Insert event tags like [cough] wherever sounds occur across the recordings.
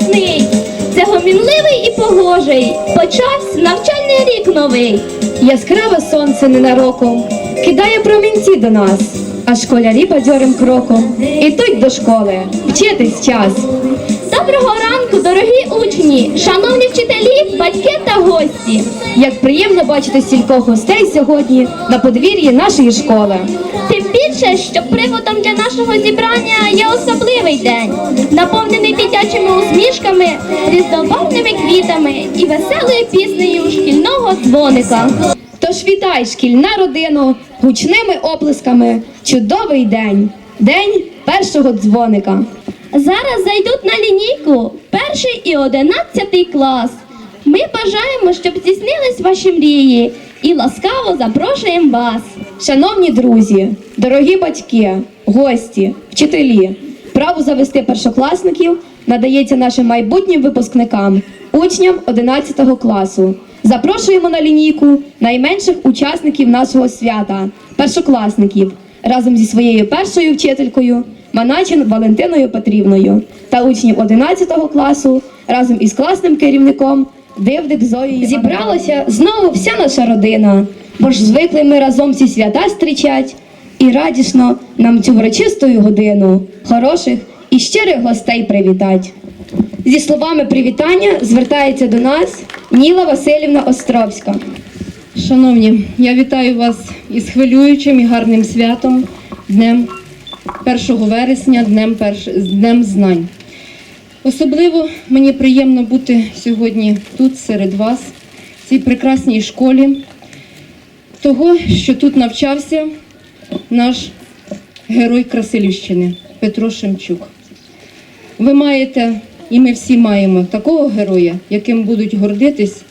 ясний, це гомінливий і погожий. Почався навчальний рік новий. Яскраве сонце ненароком кидає промінці до нас, а школярі бадьорим кроком ідуть до школи, вчитись час. Доброго ранку, дорогі учні, шановні вчителі, батьки та гості. Як приємно бачити стількох гостей сьогодні на подвір'ї нашої школи. Більше, що приводом для нашого зібрання є особливий день, наповнений дитячими усмішками, різнобарвними квітами і веселою піснею шкільного дзвоника. Тож вітай, шкільна родину, гучними оплесками. Чудовий день, день першого дзвоника. Зараз зайдуть на лінійку перший і одинадцятий клас. Ми бажаємо, щоб здійснились ваші мрії і ласкаво запрошуємо вас. Шановні друзі, дорогі батьки, гості, вчителі, право завести першокласників надається нашим майбутнім випускникам, учням 11 класу. Запрошуємо на лінійку найменших учасників нашого свята, першокласників, разом зі своєю першою вчителькою Маначин Валентиною Петрівною та учнів 11 класу разом із класним керівником Дивдик Зоєю. Зібралася знову вся наша родина, бо ж звикли ми разом ці свята зустрічать і радісно нам цю врочисту годину хороших і щирих гостей привітать. Зі словами привітання звертається до нас Ніла Васильівна Островська. Шановні, я вітаю вас із хвилюючим і гарним святом, днем 1 вересня, днем, перш... днем знань. Особливо мені приємно бути сьогодні тут серед вас, в цій прекрасній школі, того, що тут навчався наш герой Красилівщини Петро Шемчук. Ви маєте, і ми всі маємо такого героя, яким будуть гордитись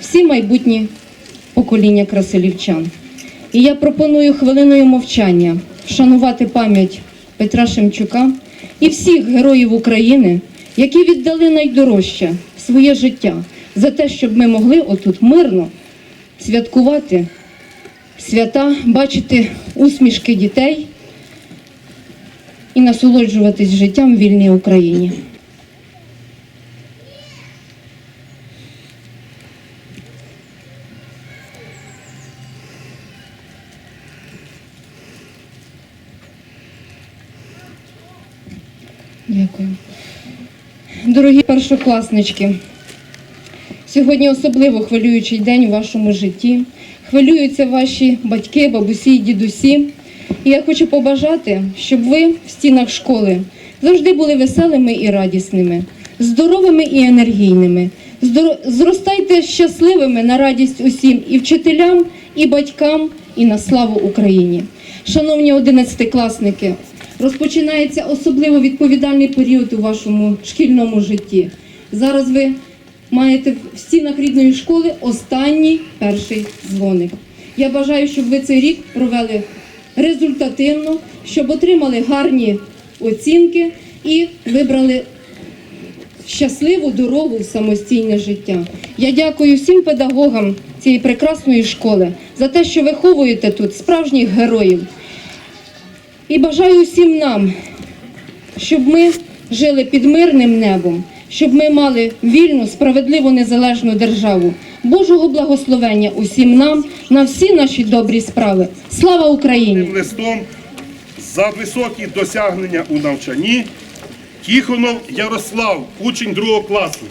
всі майбутні покоління красилівчан. І я пропоную хвилиною мовчання вшанувати пам'ять Петра Шемчука і всіх героїв України, які віддали найдорожче своє життя за те, щоб ми могли отут мирно святкувати свята, бачити усмішки дітей і насолоджуватись життям в вільній Україні. Дякую. Дорогі першокласнички, сьогодні особливо хвилюючий день у вашому житті. Хвилюються ваші батьки, бабусі і дідусі. І я хочу побажати, щоб ви в стінах школи завжди були веселими і радісними, здоровими і енергійними. Зростайте щасливими на радість усім і вчителям, і батькам, і на славу Україні. Шановні одинадцятикласники, розпочинається особливо відповідальний період у вашому шкільному житті. Зараз ви маєте в стінах рідної школи останній перший дзвоник. Я бажаю, щоб ви цей рік провели результативно, щоб отримали гарні оцінки і вибрали щасливу дорогу в самостійне життя. Я дякую всім педагогам цієї прекрасної школи за те, що виховуєте тут справжніх героїв. І бажаю усім нам, щоб ми жили під мирним небом, щоб ми мали вільну, справедливу, незалежну державу. Божого благословення усім нам на всі наші добрі справи. Слава Україні! Листом за високі досягнення у навчанні Тіхонов Ярослав, учень другого класу.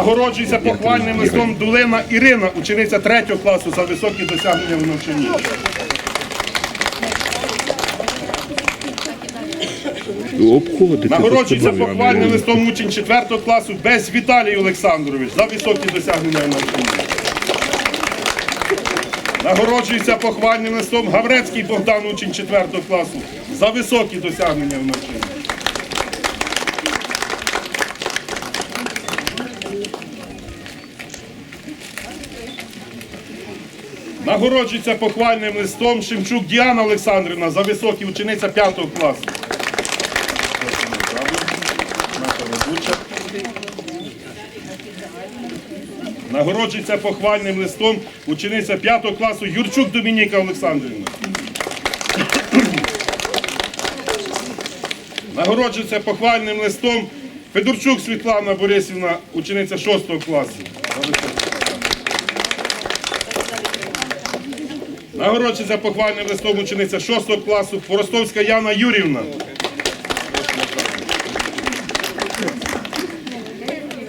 Нагороджується похвальним листом Дулина Ірина, учениця третього класу за високі досягнення у навчанні. Нагороджується похвальним листом учень 4 класу без Віталій Олександрович за високі досягнення в навчанні. Нагороджується похвальним листом Гаврецький Богдан, учень 4 класу за високі досягнення в навчанні. Нагороджується похвальним листом Шемчук Діана Олександрівна за високі учениця 5 класу. Нагороджується похвальним листом учениця 5 класу Юрчук Домініка Олександрівна. Нагороджується похвальним листом Федорчук Світлана Борисівна, учениця 6 класу. Нагороджується похвальним листом учениця 6 класу Поростовська Яна Юрівна.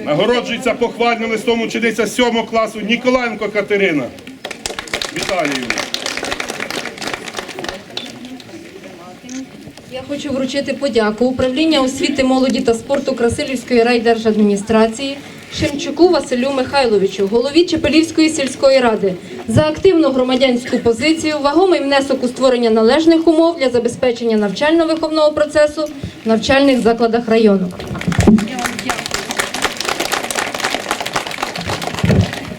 Нагороджується похвальним листом учениця 7 класу Ніколаєнко Катерина. Віталіївна. Я хочу вручити подяку управління освіти, молоді та спорту Красилівської райдержадміністрації Шемчуку Василю Михайловичу, голові Чепелівської сільської ради, за активну громадянську позицію, вагомий внесок у створення належних умов для забезпечення навчально-виховного процесу в навчальних закладах району.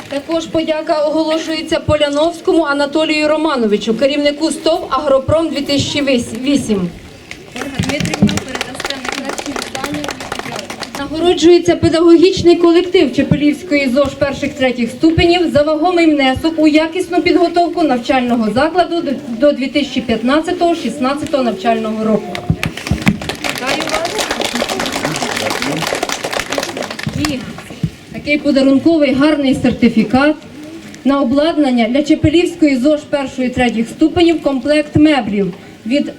Також подяка оголошується Поляновському Анатолію Романовичу, керівнику СТОВ Агропром 2008. Нагороджується педагогічний колектив Чепелівської ЗОЖ перших третіх ступенів за вагомий внесок у якісну підготовку навчального закладу до 2015-16 навчального року. І такий подарунковий гарний сертифікат на обладнання для Чепелівської ЗОЖ першої третіх ступенів комплект меблів від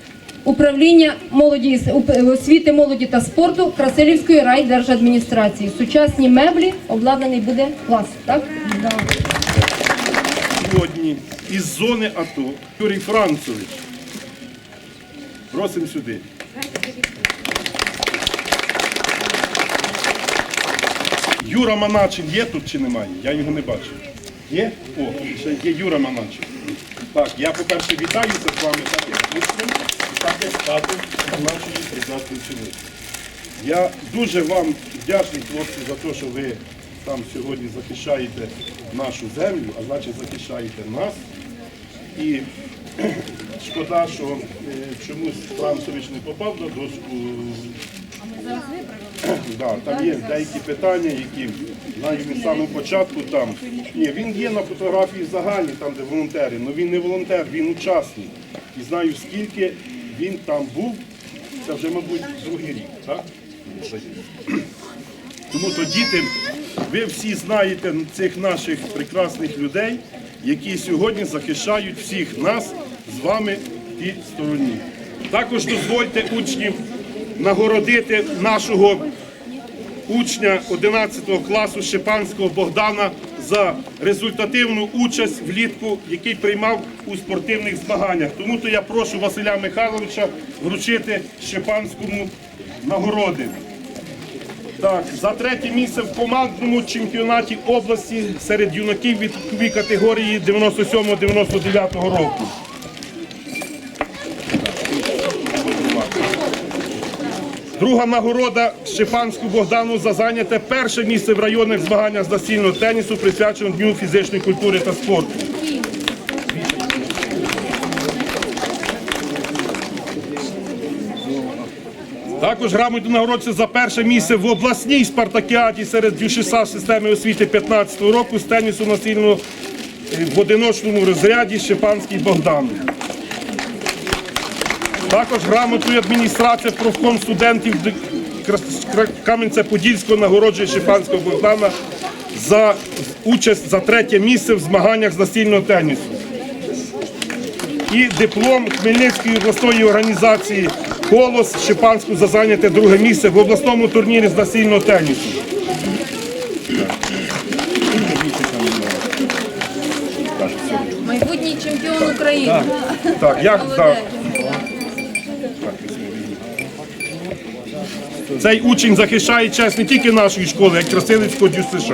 управління молоді освіти, молоді та спорту Красилівської райдержадміністрації. Сучасні меблі обладнаний буде клас, так? Сьогодні із зони АТО Юрій Францович. Просимо сюди. Юра Маначин є тут чи немає? Я його не бачив. Є? О, ще є Юра Маначин. Так, я, по-перше, вітаюся з вами так як татом нашої прекрасної учениці. Я дуже вам вдячний, хлопці, за те, що ви там сьогодні захищаєте нашу землю, а значить захищаєте нас. І [clears throat] шкода, що е, чомусь Францович не попав на дошку. [clears throat] Да, там є деякі питання, які він з самого початку там. Ні, він є на фотографії загальній, там де волонтери, але він не волонтер, він учасник. І знаю, скільки він там був, це вже, мабуть, другий рік, так? Тому то діти, ви всі знаєте цих наших прекрасних людей, які сьогодні захищають всіх нас з вами в тій стороні. Також дозвольте учнів нагородити нашого учня 11 класу Шипанського Богдана за результативну участь влітку, який приймав у спортивних змаганнях. Тому то я прошу Василя Михайловича вручити Шипанському нагороди. Так, за третє місце в командному чемпіонаті області серед юнаків віковій категорії 97-99 року. Друга нагорода Шипанську Богдану за зайняте перше місце в районних змаганнях з настільного тенісу, присвячено Дню фізичної культури та спорту. Також грамоту нагороджується за перше місце в обласній спартакіаді серед дюшиса системи освіти 15 року з тенісу настільного е, в одиночному розряді Шипанський Богдан. Також грамотою адміністрація профком студентів Кам'янця-Подільського нагороджує Шипанського Богдана за участь за третє місце в змаганнях з настільного тенісу. І диплом Хмельницької обласної організації Колос Шипанську за зайняте друге місце в обласному турнірі з настільного тенісу. Майбутній чемпіон України. Так, як так. Цей учень захищає честь не тільки нашої школи, а й Красилицького ДЮСШ.